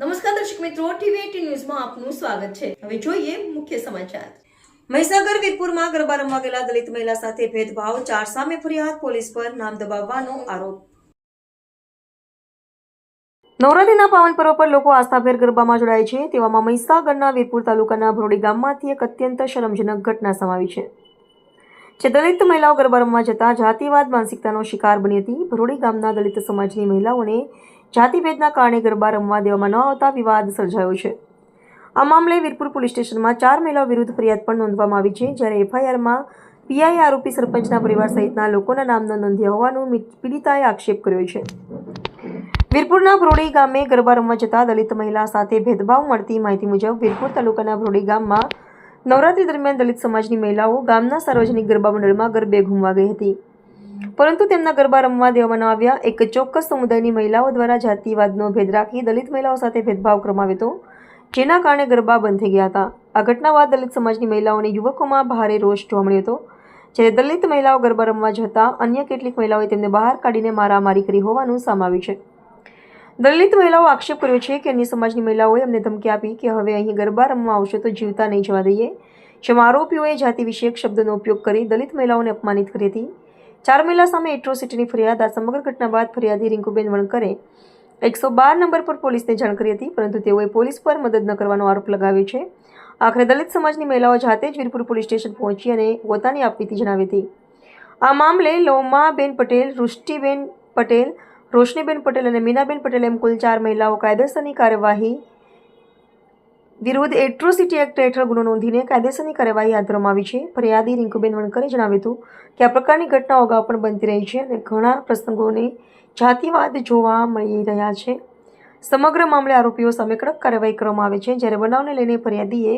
નમસ્કાર દર્શક મિત્રો, ટીવી ન્યૂઝમાં આપનું સ્વાગત છે. હવે જોઈએ મુખ્ય સમાચાર. મહીસાગર, વીરપુરમાં ગરબા રમવા ગયેલા દલિત મહિલા સાથે ભેદભાવ, ચાર સામે ફરિયાદ, પોલીસ પર નામ દબાવવાનો આરોપ. નવરાત્રીના પાવન પર્વ પર લોકો આસ્થાભેર ગરબામાં જોડાય છે. તેવામાં મહીસાગરના વીરપુર તાલુકાના ભરોડી ગામમાંથી એક અત્યંત શરમજનક ઘટના સમાવી છે. જે દલિત મહિલાઓ ગરબા રમવા જતા જાતિવાદ, માનસિકતાનો શિકાર બની હતી. ભરોડી ગામના દલિત સમાજની મહિલાઓને જાતિભેદના કારણે ગરબા રમવા દેવામાં ન આવતા વિવાદ સર્જાયો છે. આ મામલે વીરપુર પોલીસ સ્ટેશનમાં ચાર મહિલાઓ વિરુદ્ધ ફરિયાદ પણ નોંધવામાં આવી છે, જ્યારે એફઆઈઆરમાં પીઆઈ આરોપી સરપંચના પરિવાર સહિતના લોકોના નામનો નોંધ્યા હોવાનું પીડિતાએ આક્ષેપ કર્યો છે. વીરપુરના ભરોડી ગામે ગરબા રમવા જતા દલિત મહિલા સાથે ભેદભાવ મળતી માહિતી મુજબ વીરપુર તાલુકાના ભરોડી ગામમાં નવરાત્રી દરમિયાન દલિત સમાજની મહિલાઓ ગામના સાર્વજનિક ગરબા મંડળમાં ગરબે ઘૂમવા ગઈ હતી. પરંતુ તેમના ગરબા રમવા દેવામાં આવ્યા. એક ચોક્કસ સમુદાયની મહિલાઓ દ્વારા જાતિવાદનો ભેદ રાખી દલિત મહિલાઓ સાથે ભેદભાવ કરવામાં આવ્યો જેના કારણે ગરબા બંધ થઈ ગયા હતા. આ ઘટના બાદ દલિત સમાજની મહિલાઓ અને યુવકોમાં ભારે રોષ જોવા મળ્યો હતો. જ્યારે દલિત મહિલાઓ ગરબા રમવા જતા, અન્ય કેટલીક મહિલાઓએ તેમને બહાર કાઢીને મારામારી કરી હોવાનું સામે છે. દલિત મહિલાઓ આક્ષેપ કર્યો છે કે અન્ય સમાજની મહિલાઓએ અમને ધમકી આપી કે હવે અહીં ગરબા રમવા આવશો તો જીવતા નહીં જવા દઈએ. જેમાં આરોપીઓએ જાતિ વિષયક શબ્દોનો ઉપયોગ કરી દલિત મહિલાઓને અપમાનિત કરી હતી. ચાર મહિલા સામે એટ્રોસિટીની ફરિયાદ આ સમગ્ર ઘટના બાદ ફરિયાદી રિંકુબેન વણકરે એકસો બાર નંબર પર પોલીસને જાણ કરી હતી, પરંતુ તેઓએ પોલીસ પર મદદ ન કરવાનો આરોપ લગાવ્યો છે. આખરે દલિત સમાજની મહિલાઓ જાતે જ વીરપુર પોલીસ સ્ટેશન પહોંચી અને પોતાની આપવીતી જણાવી હતી. આ મામલે લોમાબેન પટેલ, રુષ્ટિબેન પટેલ, રોશનીબેન પટેલ અને મીનાબેન પટેલ એમ કુલ ચાર મહિલાઓ કાયદેસરની કાર્યવાહી વિરુદ્ધ એટ્રોસિટી એક્ટ હેઠળ ગુનો નોંધીને કાયદેસરની કાર્યવાહી હાથ ધરવામાં આવી છે. ફરિયાદી રિંકુબેન વણકરે જણાવ્યું હતું કે આ પ્રકારની ઘટનાઓ અગાઉ પણ બનતી રહી છે અને ઘણા પ્રસંગોને જાતિવાદ જોવા મળી રહ્યા છે. સમગ્ર મામલે આરોપીઓ સામે કડક કાર્યવાહી કરવામાં આવે છે, જ્યારે બનાવને લઈને ફરિયાદીએ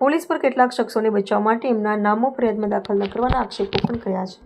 પોલીસ પર કેટલાક શખ્સોને બચાવવા માટે એમના નામો ફરિયાદમાં દાખલ ન કરવાના આક્ષેપો પણ કર્યા છે.